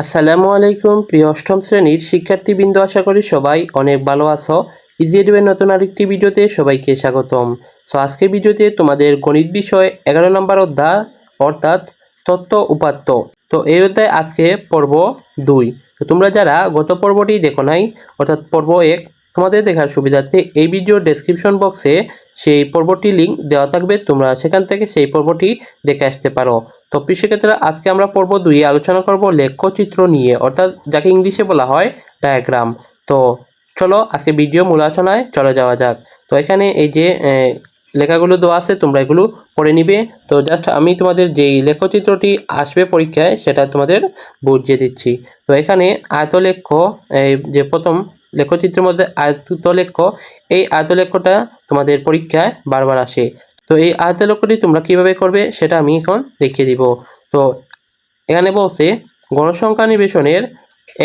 আসসালামু আলাইকুম, প্রিয় অষ্টম শ্রেণির শিক্ষার্থীবৃন্দ, আশা করি সবাই অনেক ভালো আছো। ইজি এডুয়ের নতুন আরেকটি ভিডিওতে সবাইকে স্বাগতম। সো আজকের ভিডিওতে তোমাদের গণিত বিষয় এগারো নম্বর অধ্যায়, অর্থাৎ তত্ত্ব উপাত্ত। তো, এই অধ্যায় আজকে পর্ব দুই। তো, তোমরা যারা গত পর্বটি দেখো নাই, অর্থাৎ পর্ব এক তোমাদের দেখার সুবিধার্থে এই ভিডিওর ডেসক্রিপশন বক্সে সেই পর্বটি লিঙ্ক দেওয়া থাকবে। তোমরা সেখান থেকে সেই পর্বটি দেখে আসতে পারো। তো সেক্ষেত্রে আজকে আমরা পর্ব দুই আলোচনা করব লেখচিত্র নিয়ে, অর্থাৎ যাকে ইংলিশে বলা হয় ডায়াগ্রাম তো চলো আজকে ভিডিও মূল আলোচনায় চলে যাওয়া যাক। তো এখানে এই যে লেখাগুলো দেওয়া আছে, তোমরা এগুলো পড়ে নিবে। তো জাস্ট আমি তোমাদের যেই লেখচিত্রটি আসবে পরীক্ষায়, সেটা তোমাদের বুঝিয়ে দিচ্ছি। তো এখানে আয়তলেখ্য এই যে প্রথম লেখচিত্রের মধ্যে আয়তলেখ্য এই আয়তলেখ্যটা তোমাদের পরীক্ষায় বারবার আসে। তো এই আয়তলেখ্যটি তোমরা কীভাবে করবে সেটা আমি এখন দেখিয়ে দিব। তো এখানে বলছে, গণসংখ্যা নিবেশনের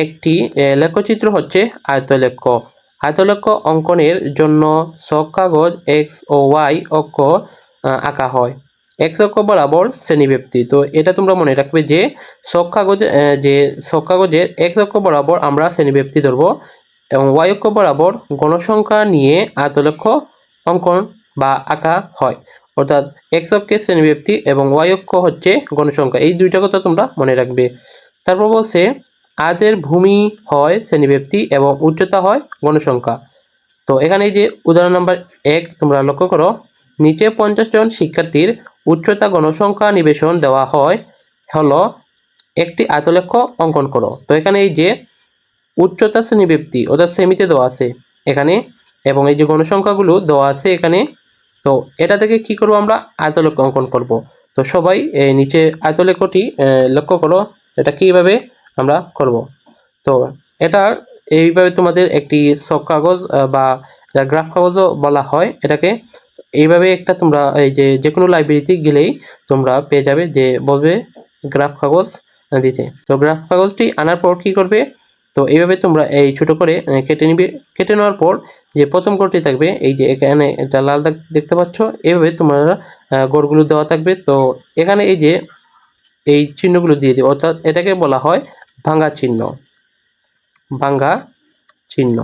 একটি লেখচিত্র হচ্ছে আয়তলেখ্য আয়তলেখ্য অঙ্কনের জন্য সব কাগজ এক্স ও ওয়াই অক্ষ আঁকা হয়। এক্স অক্ষ বরাবর শ্রেণীব্যাপ্তি তো এটা তোমরা মনে রাখবে যে সব কাগজ যে সব কাগজের এক্স অক্ষ বরাবর আমরা শ্রেণীব্যাপ্তি ধরবো। এবং ওয়াই অক্ষ বরাবর গণসংখ্যা নিয়ে আয়তলক্ষ অঙ্কন বা আঁকা হয়। অর্থাৎ এক্স অক্ষের শ্রেণীব্যাপ্তি এবং ওয়াই অক্ষ হচ্ছে গণসংখ্যা এই দুইটা কথা তোমরা মনে রাখবে। তারপর বলছে, আয়তের ভূমি হয় শ্রেণীব্যাপ্তি এবং উচ্চতা হয় গণসংখ্যা তো এখানে যে উদাহরণ নাম্বার এক তোমরা লক্ষ্য করো, নিচে পঞ্চাশ জন শিক্ষার্থীর উচ্চতা গণসংখ্যা নিবেশন দেওয়া হয়। হলো একটি আয়তলেখ্য অঙ্কন করো। তো এখানে এই যে উচ্চতা শ্রেণীব্যাপ্তি অর্থাৎ সেমিতে দেওয়া আছে এখানে, এবং এই যে গণসংখ্যাগুলো দেওয়া আছে এখানে, তো এটা থেকে কি করব আমরা? আয়তলেখ অঙ্কন করব। তো সবাই নিচে আয়তলেখটি লক্ষ্য করো, এটা কীভাবে আমরা করব। তো এটা এইভাবে তোমাদের একটি সব কাগজ বা যা গ্রাফ কাগজও বলা হয়, এটাকে এইভাবে একটা তোমরা, এই যে যে কোনো লাইব্রেরিতে গেলেই তোমরা পেয়ে যাবে যে বলবে গ্রাফ কাগজ দিতে। তো গ্রাফ কাগজটি আনার পর কী করবে? তো এইভাবে তোমরা এই ছোট করে কেটে নিবে। কেটে নেওয়ার পর যে প্রথম গড়টি থাকবে, এই যে এখানে এটা লাল দাগ দেখতে পাচ্ছ এইভাবে তোমরা গড়গুলো দেওয়া থাকবে। তো এখানে এই যে এই চিহ্নগুলো দিয়ে দিও অর্থাৎ এটাকে বলা হয় ভাঙ্গা চিহ্ন। ভাঙ্গা চিহ্ন।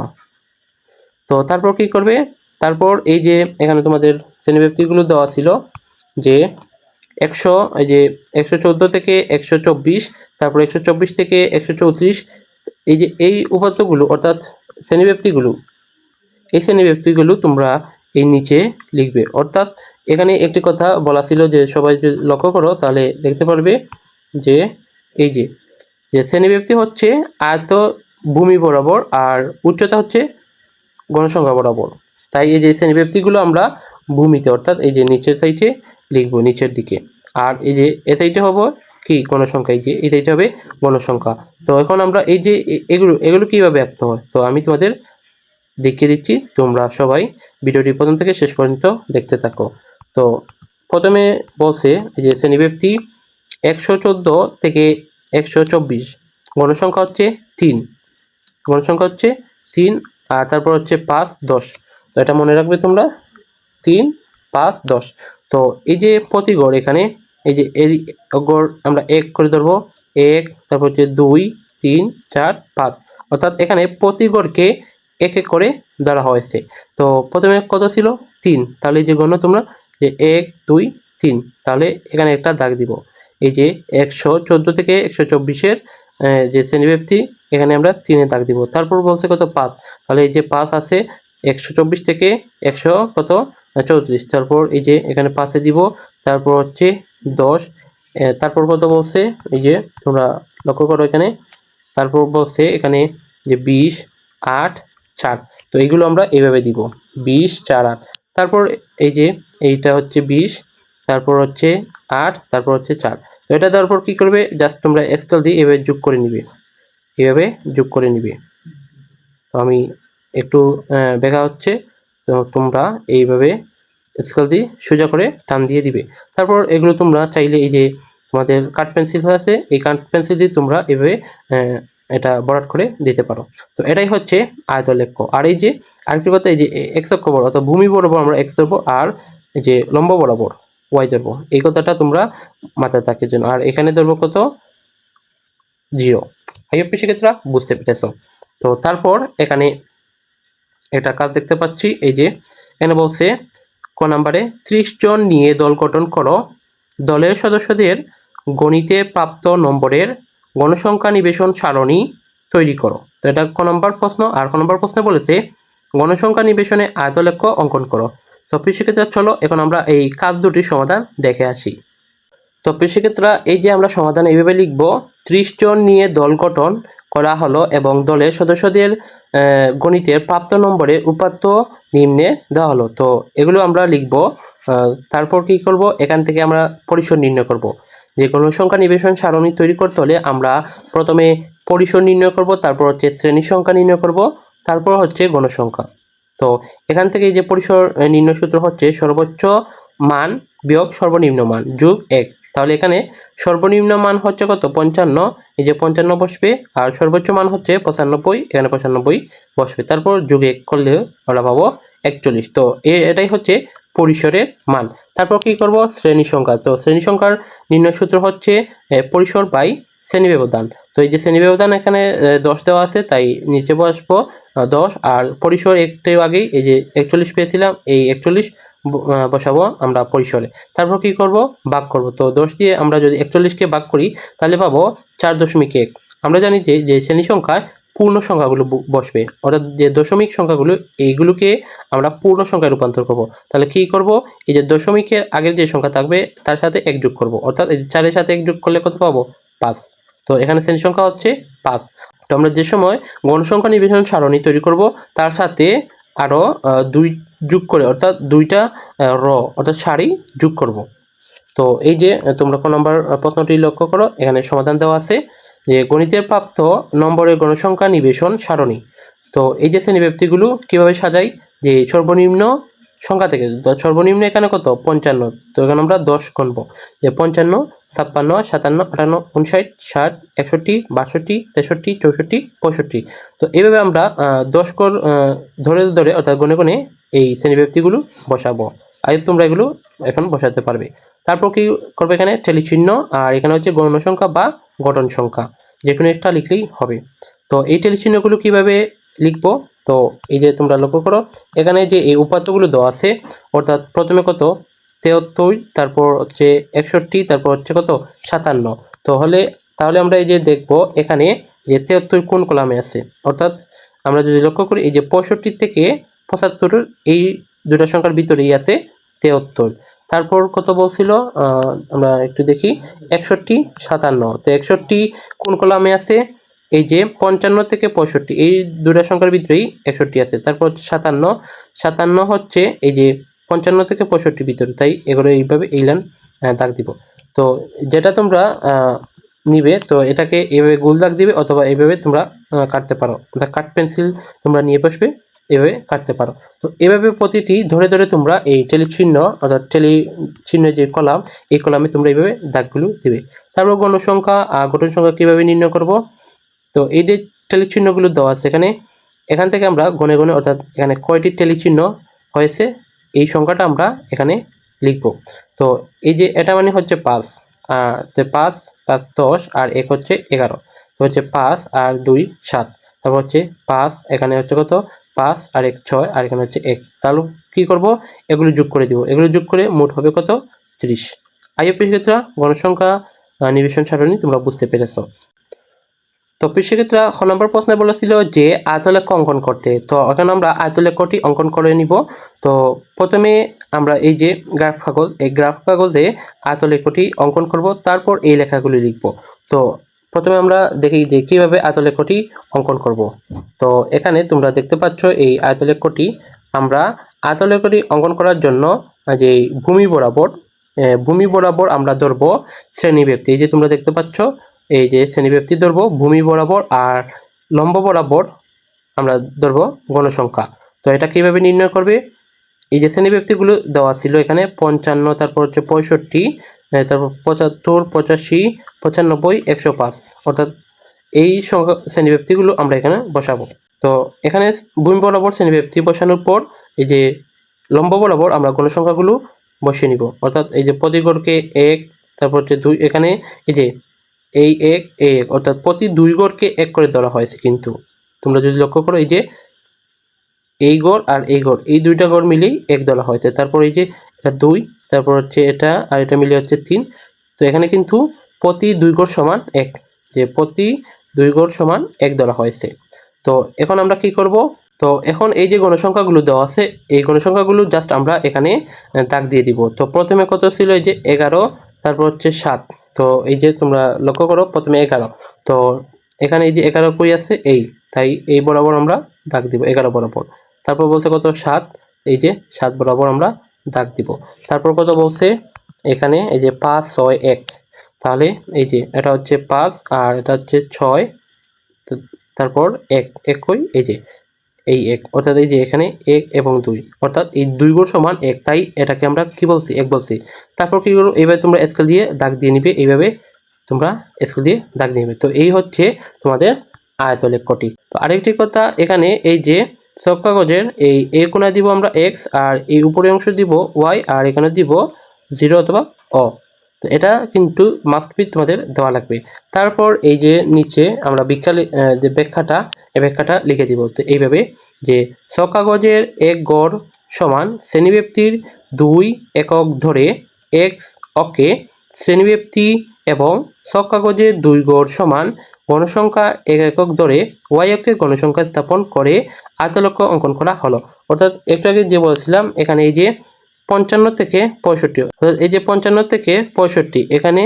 তো তারপর কি করবে? তারপর এই যে এখানে তোমাদের শ্রেণীব্যক্তিগুলো দেওয়া ছিল, যে একশো, এই যে একশো চোদ্দ থেকে একশো চব্বিশ, তারপর একশো চব্বিশ থেকে একশো চৌত্রিশ এই যে এই উপাত্তগুলো, অর্থাৎ শ্রেণীব্যক্তিগুলো এই শ্রেণীব্যক্তিগুলো তোমরা এই নিচে লিখবে। অর্থাৎ এখানে একটি কথা বলা ছিল যে, সবাই যদি লক্ষ্য করো, তাহলে দেখতে পারবে যে, এই যে যে শ্রেণীব্যক্তি হচ্ছে আয়ত ভূমি বরাবর আর উচ্চতা হচ্ছে গণসংখ্যা বরাবর। তাই এই যে শ্রেণীব্যক্তিগুলো আমরা ভূমিতে, অর্থাৎ এই যে নিচের সাইডে লিখব, নিচের দিকে। আর এই যে এ সাইডে হব কি গণসংখ্যা? এই যে এই সাইডে হবে গণসংখ্যা। তো এখন আমরা এই যে এগুলো এগুলো কীভাবে আঁকতে হয়? তো আমি তোমাদের দেখিয়ে দিচ্ছি, তোমরা সবাই ভিডিওটি প্রথম থেকে শেষ পর্যন্ত দেখতে থাকো। তো প্রথমে বলছে এই যে শ্রেণীব্যক্তি একশো চোদ্দ থেকে একশো চব্বিশ। গণসংখ্যা হচ্ছে তিন। গণসংখ্যা হচ্ছে তিন আর তারপর হচ্ছে পাঁচ, দশ। তো এটা মনে রাখবে তোমরা? তিন, পাঁচ, দশ। তো এই যে প্রতি গড় এখানে এই যে এই গড় আমরা এক করে ধরবো, এক, তারপর হচ্ছে দুই, তিন, চার, পাঁচ। অর্থাৎ এখানে প্রতি গড়কে এক এক করে ধরা হয়েছে। তো প্রথমে কত ছিল? তিন। তাহলে যে গণ্য তোমরা, যে এক, দুই, তিন। তাহলে এখানে একটা দাগ দিব। এই যে একশো চোদ্দ থেকে একশো চব্বিশের যে শ্রেণীব্যক্তি এখানে আমরা তিনে দাগ দিব। তারপর বলছে কত? পাঁচ। তাহলে এই যে পাঁচ আছে, একশো চব্বিশ থেকে একশো কত? চৌত্রিশ। তারপর এই যে এখানে পাঁচে দিব। তারপর হচ্ছে দশ। তারপর কত বলছে? এই যে, তোমরা লক্ষ্য করো এখানে। তারপর বলছে এখানে যে বিশ, আট, চার। তো এইগুলো আমরা এইভাবে দিব। বিশ, চার, আট। তারপর এই যে, এইটা হচ্ছে বিশ, তারপর হচ্ছে আট, তারপর হচ্ছে চার। তো এটা দেওয়ার পর কী করবে? জাস্ট তোমরা স্কেল দিয়ে এভাবে যোগ করে নিবে। এভাবে যোগ করে নিবে। তো আমি একটু দেখা হচ্ছে। তো তোমরা এইভাবে স্কেল দিয়ে সোজা করে টান দিয়ে দিবে। তারপর এগুলো তোমরা চাইলে এই যে তোমাদের কাঠ পেন্সিল আছে, এই কাঠ পেন্সিল দিয়ে তোমরা এভাবে এটা বরাট করে দিতে পারো। তো এটাই হচ্ছে আয়তলেখ্য। আর এই যে আরেকটি কথা, এই যে এক্স অক্ষ বরাবর, অর্থাৎ ভূমি বরাবর আমরা এক্স ধরবো আর এই যে লম্ব বরাবর ওয়াই ধরবো। এই কথাটা তোমরা মাথায় থাকে জন্য আর এখানে ধরবো কত? জিরো আই আইএফপি সেক্ষেত্রে বুঝতে পেরেছ? তো তারপর এখানে এটা কাজ দেখতে পাচ্ছি? এই যে এখানে বলছে ক নাম্বারে, ত্রিশ জন নিয়ে দল গঠন করো। দলের সদস্যদের গণিতে প্রাপ্ত নম্বরের গণসংখ্যা নিবেশন সারণী তৈরি করো। তো এটা ক নম্বর প্রশ্ন, আর ক নম্বর প্রশ্নে বলেছে, গণসংখ্যা নিবেশনে আয়তলেখ্য অঙ্কন করো। তো কৃষিক্ষেত্রে চলো, এখন আমরা এই কাজ দুটির সমাধান দেখে আসি। তো কৃষিক্ষেত্রে এই যে আমরা সমাধান এইভাবে লিখব, ত্রিশ জন নিয়ে দল গঠন করা হলো এবং দলের সদস্যদের গণিতের প্রাপ্ত নম্বরে উপাত্ত নিম্নে দেওয়া হলো। তো এগুলো আমরা লিখব তারপর কি করব? এখান থেকে আমরা পরিসর নির্ণয় করব। যে গণসংখ্যা নিবেশন সারণী তৈরি করতে হলে আমরা প্রথমে পরিসর নির্ণয় করব, তারপর হচ্ছে শ্রেণি সংখ্যা নির্ণয় করব, তারপর হচ্ছে গণসংখ্যা। তো এখান থেকে যে পরিসর নির্ণয় সূত্র হচ্ছে সর্বোচ্চ মান বিয়োগ সর্বনিম্ন মান যোগ এক। তাহলে এখানে সর্বনিম্ন মান হচ্ছে কত? পঞ্চান্ন। এই যে পঞ্চান্ন বসবে, আর সর্বোচ্চ মান হচ্ছে পঁচানব্বই, এখানে পঁচানব্বই বসবে। তারপর যোগ করলে আমরা পাবো একচল্লিশ। তো এটাই হচ্ছে পরিসরের মান। তারপর কি করব? শ্রেণি সংখ্যা। তো শ্রেণি সংখ্যার নির্ণয় সূত্র হচ্ছে পরিসর বাই শ্রেণি ব্যবধান। তো এই যে শ্রেণি ব্যবধান এখানে দশ দেওয়া আছে, তাই নিচে বসবো দশ। আর পরিসর একটু আগেই, এই যে একচল্লিশ পেয়েছিলাম, এই একচল্লিশ বসাবো আমরা পরিসরে। তারপর কি করব? ভাগ করব। তো দশ দিয়ে আমরা যদি একচল্লিশকে ভাগ করি, তাহলে পাবো চার দশমিক এক। আমরা জানি যে যে শ্রেণি সংখ্যায় পূর্ণ সংখ্যাগুলো বসবে। অর্থাৎ যে দশমিক সংখ্যাগুলো, এইগুলোকে আমরা পূর্ণ সংখ্যায় রূপান্তর করব। তাহলে কি করব? এই যে দশমিকের আগের যে সংখ্যা থাকবে, তার সাথে এক যোগ করব। অর্থাৎ এই চারের সাথে এক যোগ করলে কত পাবো? পাঁচ। তো এখানে শ্রেণি সংখ্যা হচ্ছে পাঁচ। তো আমরা যে সময় গণসংখ্যা নিবেশন সারণী তৈরি করব, তার সাথে আরও দুই যোগ করে, অর্থাৎ দুইটা র, অর্থাৎ সারি যোগ করব। তো এই যে তোমরা কোন নম্বর প্রশ্নটি লক্ষ্য করো, এখানে সমাধান দেওয়া আছে যে গণিতের প্রাপ্ত নম্বরের গণসংখ্যা নিবেশন সারণী। তো এই যে শ্রেণীব্যক্তিগুলো কীভাবে সাজাই? যে সর্বনিম্ন সংখ্যা থেকে সর্বনিম্ন এখানে কত? পঞ্চান্ন। তো এখানে আমরা দশ গণবো যে পঞ্চান্ন, ছাপ্পান্ন, সাতান্ন, আটান্ন উনষাট ষাট, একষট্টি, বাষট্টি, তেষট্টি, চৌষট্টি, পঁয়ষট্টি। তো এইভাবে আমরা দশ কর ধরে ধরে, অর্থাৎ গণে গণে এই শ্রেণীব্যক্তিগুলো বসাবো। আর তোমরা এগুলো এখন বসাতে পারবে। তারপর কি করবে এখানে? টেলি চিহ্ন আর এখানে হচ্ছে গণ সংখ্যা বা গঠন সংখ্যা। যে কোনো একটা লিখলেই হবে। তো এই টেলি চিহ্নগুলো কীভাবে লিখব? তো এই যে তোমরা লক্ষ্য করো, এখানে যে এই উপাত্তগুলো দেওয়া আছে, অর্থাৎ প্রথমে কত? তেহত্তর, তারপর হচ্ছে একষট্টি, তারপর হচ্ছে কত? সাতান্ন। তো হলে তাহলে আমরা এই যে দেখব এখানে যে তেহত্তর কোন কলামে আছে। অর্থাৎ আমরা যদি লক্ষ্য করি, এই যে পঁয়ষট্টি থেকে পঁচাত্তর এই দুটা সংখ্যার ভিতরেই আছে তেহত্তর। তারপর কত বলছিল? আমরা একটু দেখি। একষট্টি, সাতান্ন। তো একষট্টি কোন কলামে আছে? এই যে পঞ্চান্ন থেকে পঁয়ষট্টি, এই দুটা সংখ্যার ভিতরেই একষট্টি আছে। তারপর সাতান্ন সাতান্ন হচ্ছে এই যে পঞ্চান্ন থেকে পঁয়ষট্টির ভিতরে। তাই এগুলো এইভাবে এই লাইন দাগ দিব। তো যেটা তোমরা নিবে, তো এটাকে এইভাবে গোল দাগ দিবে অথবা এইভাবে তোমরা কাটতে পারো। কাট পেন্সিল তোমরা নিয়ে বসবে। এভাবে কাটতে পারো। তো এভাবে প্রতিটি ধরে ধরে তোমরা এই টেলি চিহ্ন অর্থাৎ টেলি চিহ্নের যে কলাম, এই কলামে তোমরা এইভাবে দাগগুলো দিবে। তারপর গণসংখ্যা গঠন সংখ্যা কীভাবে নির্ণয় করব? তো এই যে টেলি চিহ্নগুলো দেওয়া আছে এখানে, এখান থেকে আমরা গণে গণে অর্থাৎ এখানে কয়টি টেলি চিহ্ন হয়েছে, এই সংখ্যাটা আমরা এখানে লিখব। তো এই যে এটা মানে হচ্ছে পাঁচ যে পাঁচ পাঁচ দশ, আর এক হচ্ছে এগারো। হচ্ছে পাঁচ, আর দুই, সাত। তারপর হচ্ছে পাঁচ, এখানে হচ্ছে কত? পাঁচ আর এক ছয় আর এখানে হচ্ছে এক। তাহলে কী করব? এগুলো যোগ করে দিব। এগুলো যোগ করে মোট হবে কত? ত্রিশ। আইএপি ক্ষেত্রে গণসংখ্যা নিবেশন সারণী তোমরা বুঝতে পেরেছ। তো কৃষিক্ষেত্রে খ নম্বর প্রশ্নে বলেছিল যে আয়তলেখ অঙ্কন করতে। তো এখন আমরা আয়তলেখটি অঙ্কন করে নিব। তো প্রথমে আমরা এই যে গ্রাফ কাগজ, এই গ্রাফ কাগজে আয়তলেখটি অঙ্কন করব, তারপর এই লেখাগুলি লিখব। তো প্রথমে আমরা দেখি যে কীভাবে আয়তলেখটি অঙ্কন করব। তো এখানে তোমরা দেখতে পাচ্ছ এই আয়তলেখটি আমরা আয়তলেখটি অঙ্কন করার জন্য যে ভূমি বরাবর ভূমি বরাবর আমরা ধরবো শ্রেণীব্যক্তি এই যে তোমরা দেখতে পাচ্ছ, এই যে শ্রেণীব্যক্তি ধরবো, ভূমি বরাবর আর লম্ব বরাবর আমরা ধরবো গণসংখ্যা। তো এটা কীভাবে নির্ণয় করবে? এই যে শ্রেণি ব্যক্তিগুলো দেওয়া ছিল এখানে পঞ্চান্ন, তারপর হচ্ছে পঁয়ষট্টি তারপর পঁচাত্তর, পঁচাশি, পঁচানব্বই, একশো পাঁচ। অর্থাৎ এই সংখ্যা শ্রেণীব্যক্তিগুলো আমরা এখানে বসাবো। তো এখানে ভূমি বরাবর শ্রেণীব্যক্তি বসানোর পর এই যে লম্ব বরাবর আমরা গণসংখ্যাগুলো বসিয়ে নিব। অর্থাৎ এই যে প্রতিগড়কে এক, তারপর হচ্ছে দুই, এখানে এই যে এই এক এক, অর্থাৎ প্রতি দুই গড়কে এক করে ধরা হয়েছে কিন্তু। তোমরা যদি লক্ষ্য করো এই যে এই গড় আর এই গড়, এই দুইটা গড় মিলেই এক ধরা হয়েছে। তারপর এই যে এটা দুই, তারপর হচ্ছে এটা আর এটা মিলে হচ্ছে তিন। তো এখানে কিন্তু প্রতি দুই গড় সমান এক, যে প্রতি দুই গড় সমান এক ধরা হয়েছে। তো এখন আমরা কি করব? তো এখন এই যে গণসংখ্যাগুলো দেওয়া আছে, এই গণসংখ্যাগুলো জাস্ট আমরা এখানে দাগ দিয়ে দিব। তো প্রথমে কত ছিল? এই যে এগারো, তারপর হচ্ছে সাত। তো এই যে তোমরা লক্ষ্য করো, প্রথমে এগারো। তো এখানে এই যে এগারো কই আছে? এই। তাই এই বরাবর আমরা দাগ দিব, এগারো বরাবর। তারপর বলছে কত? সাত। এই যে সাত বরাবর আমরা দাগ দিব। তারপর কত বলছে? এখানে এই যে পাঁচ, ছয়, এক। তাহলে এই যে এটা হচ্ছে পাঁচ আর এটা হচ্ছে ছয়। তারপর এক, একই এই যে, এই এক। অর্থাৎ এই যে এখানে এক এবং দুই। অর্থাৎ এই দুই গুণ সমান এক। তাই এটাকে আমরা কি বলছি? এক বলছি। তারপর কি করব? এইভাবে তোমরা স্কেল দিয়ে দাগ দিয়ে নিবে। এইভাবে তোমরা স্কেল দিয়ে দাগ দিয়ে নিবে। তো এই হচ্ছে তোমাদের আয়তলেখ কটি। তো আরেকটি কথা এখানে এই যে সব কাগজের এই এ কোণা দিব আমরা এক্স আর এই উপরের অংশ দিব ওয়াই আর এখানে দিব জিরো অথবা অ তো এটা কিন্তু মাস্ট বি তোমাদের দেওয়া লাগবে। তারপর এই যে নিচে আমরা আহ, যে ব্যাখ্যাটা এই ব্যাখ্যাটা লিখে দিব। তো এইভাবে যে সব কাগজের এক গড় সমান শ্রেণীব্যক্তির দুই একক ধরে এক্স অকে শ্রেণীব্যক্তি এবং সব কাগজের দুই গড় সমান গণসংখ্যা এক একক ধরে ওয়াই গণসংখ্যা স্থাপন করে আয়তলক্ষ অঙ্কন করা হলো। অর্থাৎ একটু আগে যে বলছিলাম, এখানে এই যে পঞ্চান্ন থেকে পঁয়ষট্টি এই যে পঞ্চান্ন থেকে পঁয়ষট্টি, এখানে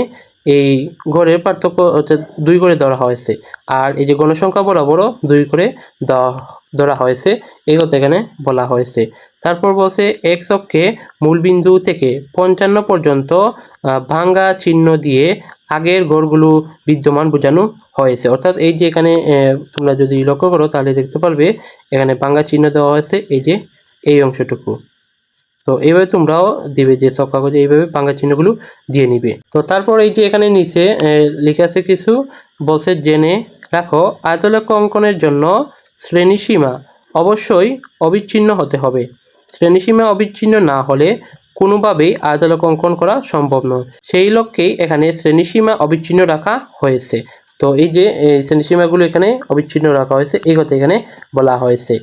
এই ঘরের পার্থক্য অর্থাৎ দুই করে ধরা হয়েছে। আর এই যে গণসংখ্যা বরাবরও দুই করে ধরা হয়েছে, এই কথা এখানে বলা হয়েছে। তারপর বলছে এক্স অক্ষে মূলবিন্দু থেকে পঞ্চান্ন পর্যন্ত ভাঙ্গা চিহ্ন দিয়ে আগের গড়গুলো বিদ্যমান বোঝানো হয়েছে। অর্থাৎ এই যে এখানে তোমরা যদি লক্ষ্য করো, তাহলে দেখতে পারবে, এখানে ভাঙ্গা চিহ্ন দেওয়া হয়েছে, এই যে এই অংশটুকু। তো এইভাবে তোমরাও দিবে যে সব কাগজে এইভাবে পাঙ্গা চিহ্নগুলো দিয়ে নিবে। তো তারপর এই যে এখানে নিচে লেখা আছে কিছু, বলছে জেনে রাখো আয়তলক্ষ অঙ্কনের জন্য শ্রেণীসীমা অবশ্যই অবিচ্ছিন্ন হতে হবে। শ্রেণীসীমা অবিচ্ছিন্ন না হলে কোনোভাবেই আয়তলক্ষ অঙ্কন করা সম্ভব নয়। সেই লক্ষ্যেই এখানে শ্রেণীসীমা অবিচ্ছিন্ন রাখা হয়েছে। তো এই যে শ্রেণীসীমাগুলো এখানে অবিচ্ছিন্ন রাখা হয়েছে, এই কথা এখানে বলা হয়েছে।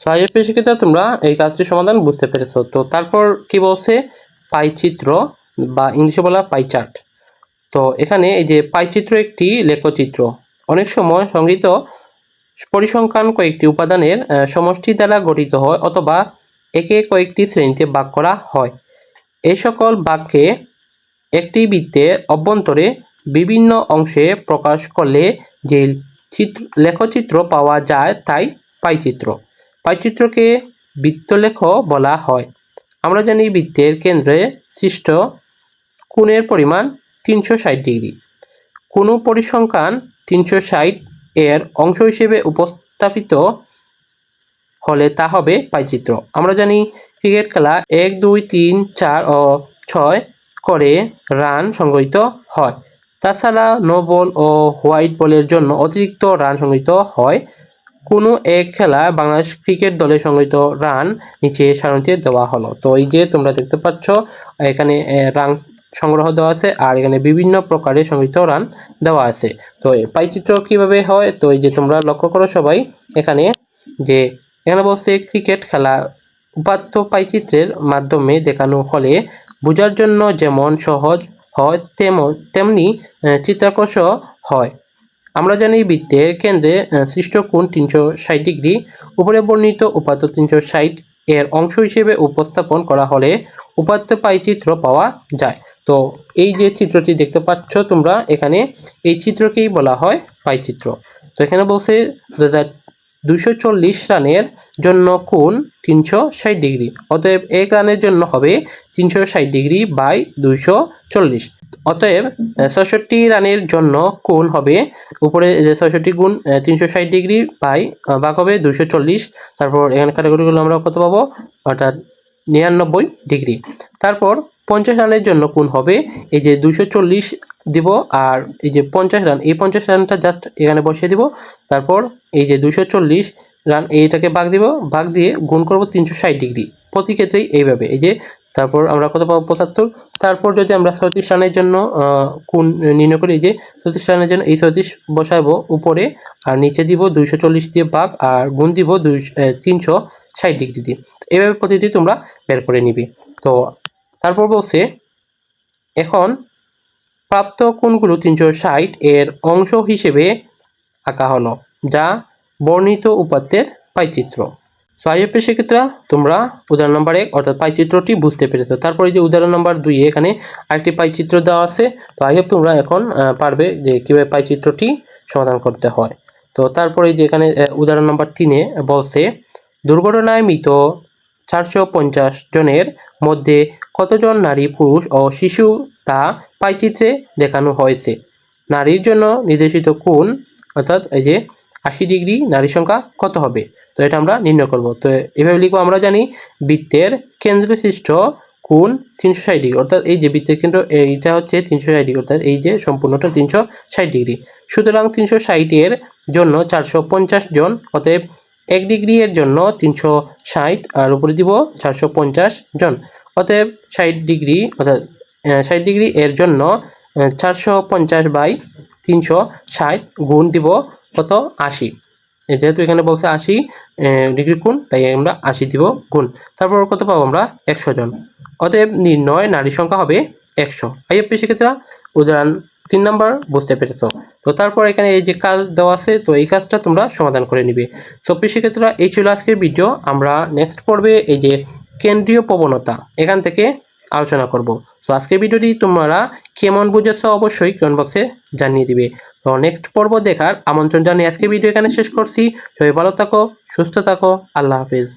সাহেব শিক্ষিত, তোমরা এই কাজটির সমাধান বুঝতে পেরেছ। তো তারপর কি বলছে? পাইচিত্র বা ইংলিশে বলা পাইচার্ট। তো এখানে এই যে পাইচিত্র একটি লেখচিত্র। অনেক সময় সংগৃহীত পরিসংখ্যান কয়েকটি উপাদানের সমষ্টি দ্বারা গঠিত হয় অথবা একে কয়েকটি শ্রেণীতে ভাগ করা হয়। এই সকল বাক্যে একটি বৃত্তের অভ্যন্তরে বিভিন্ন অংশে প্রকাশ করলে যে চিত্র লেখচিত্র পাওয়া যায় তাই পাইচিত্র। পাইচিত্রকে বৃত্তলেখ বলা হয়। আমরা জানি বৃত্তের কেন্দ্রে সৃষ্ট কোণের পরিমাণ তিনশো ষাট ডিগ্রি। কোনো পরিসংখ্যান তিনশো ষাট এর অংশ হিসেবে উপস্থাপিত হলে তা হবে পাইচিত্র। আমরা জানি ক্রিকেট খেলা এক, দুই, তিন, চার ও ছয় করে রান সংগৃহীত হয়। তাছাড়া নো বল ও হোয়াইট বলের জন্য অতিরিক্ত রান সংগৃহীত হয়। কোনো এক খেলা বাংলাদেশ ক্রিকেট দলের সংগৃহীত রান নিচে সারণীতে দেওয়া হলো। তো এই যে তোমরা দেখতে পাচ্ছ, এখানে রান সংগ্রহ দেওয়া আছে আর এখানে বিভিন্ন প্রকারের সংগৃহীত রান দেওয়া আছে। তো পাইচিত্র কীভাবে হয়? তো এই যে তোমরা লক্ষ্য করো সবাই, এখানে যে এখানে বলছে ক্রিকেট খেলা উপাত্ত পাইচিত্রের মাধ্যমে দেখানো হলে বোঝার জন্য যেমন সহজ হয় তেমন তেমনি চিত্রাকর্ষ হয়। আমরা জানি বৃত্তের কেন্দ্রে আহ, সৃষ্ট কোণ তিনশো ষাট ডিগ্রি উপরে বর্ণিত উপাত্ত তিনশো ষাট এর অংশ হিসেবে উপস্থাপন করা হলে উপাত্ত পাইচিত্র পাওয়া যায়। তো এই যে চিত্রটি দেখতে পাচ্ছ তোমরা এখানে এই চিত্রকেই বলা হয় পাইচিত্র তো এখানে বলছে দুশো চল্লিশ রানের জন্য কোণ তিনশো ষাট ডিগ্রি, অতএব এক রানের জন্য হবে তিনশো ষাট ডিগ্রি বাই দুইশো চল্লিশ। অতএব ছষট্টি রানের জন্য কোণ হবে উপরে যে ছষট্টি গুণ তিনশো ষাট ডিগ্রি বাই ভাগ হবে দুইশো চল্লিশ। তারপর এখানে ক্যাটাগরিগুলো আমরা কত পাবো? অর্থাৎ নিরানব্বই ডিগ্রি। তারপর পঞ্চাশ রানের জন্য কোন হবে? এই যে দুইশো চল্লিশ দিব আর এই যে পঞ্চাশ রান, এই পঞ্চাশ রানটা জাস্ট এখানে বসিয়ে দিব। তারপর এই যে দুইশো চল্লিশ রান, এইটাকে ভাগ দিব। ভাগ দিয়ে গুণ করব তিনশো ষাট ডিগ্রি। প্রতি ক্ষেত্রেই এইভাবে, এই যে তারপর আমরা কত পাবো? পঁচাত্তর। তারপর যদি আমরা ছত্রিশ রানের জন্য কোন নির্ণয় করি যে ছত্রিশ রানের জন্য এই ছত্রিশ বসাবো উপরে আর নিচে দিব দুইশো চল্লিশ দিয়ে ভাগ আর গুণ দিব দুই তিনশো ষাট ডিগ্রি দিয়ে। এভাবে প্রতিটি তোমরা বের করে নিবে। তো তারপর বলছে, এখন প্রাপ্ত কোণগুলো তিনশো ষাট এর অংশ হিসেবে আঁকা হলো, যা বর্ণিত উপাত্তের পাইচিত্র তো আইএফের সেক্ষেত্রে তোমরা উদাহরণ নাম্বার এক, অর্থাৎ পাইচিত্রটি বুঝতে পেরেছ। তারপরে যে উদাহরণ নাম্বার দুই, এখানে আরেকটি পাইচিত্র দেওয়া আছে। তো আইএফ তোমরা এখন পারবে যে কীভাবে পাইচিত্রটি সমাধান করতে হয়। তো তারপরে যে এখানে উদাহরণ নাম্বার তিনে বলছে, দুর্ঘটনায় মৃত চারশো পঞ্চাশ জনের মধ্যে কতজন নারী, পুরুষ ও শিশু তা পাইচিত্রে দেখানো হয়েছে। নারীর জন্য নির্দেশিত কোণ, অর্থাৎ এই যে আশি ডিগ্রি নারী সংখ্যা কত হবে? তো এটা আমরা নির্ণয় করব। তো এভাবে লিখব, আমরা জানি বৃত্তের কেন্দ্রশিষ্ট কোণ তিনশো ষাট ডিগ্রি, অর্থাৎ এই যে বৃত্তের কেন্দ্র, এইটা হচ্ছে তিনশো ষাট ডিগ্রি, অর্থাৎ এই যে সম্পূর্ণটা তিনশো ষাট ডিগ্রি। সুতরাং তিনশো ষাটের জন্য চারশো পঞ্চাশ জন, অতএব এক ডিগ্রি এর জন্য তিনশো ষাট, আর উপরে দিব চারশো পঞ্চাশ জন। অতএব ষাট ডিগ্রি, অর্থাৎ ষাট ডিগ্রি এর জন্য চারশো পঞ্চাশ বাই তিনশো ষাট গুণ দিব কত? আশি। যেহেতু এখানে বলছে আশি ডিগ্রি কোণ তাই আমরা আশি দিব গুণ। তারপর কত পাবো আমরা? একশো জন। অতএব নির্ণয় নারী সংখ্যা হবে একশো। আইএফপি সেক্ষেত্রে উদাহরণ তিন নম্বর, বুঝতে পেরেছ। তো তারপর এখানে এই যে কাজ দেওয়া আছে, তো এই কাজটা তোমরা সমাধান করে নিবে। প্রিয় শিক্ষার্থীরা, এই ছিল আজকের ভিডিও। আমরা নেক্সট পর্বে এই যে কেন্দ্রীয় প্রবণতা। এখান থেকে আলোচনা করব। তো আজকের ভিডিওটি তোমরা কেমন বুঝেছ অবশ্যই কমেন্ট বক্সে জানিয়ে দিবে। তো নেক্সট পর্ব দেখার আমন্ত্রণ জানিয়ে আজকে ভিডিও এখানে শেষ করছি। সবাই ভালো থাকো, সুস্থ থাকো, আল্লাহ হাফিজ।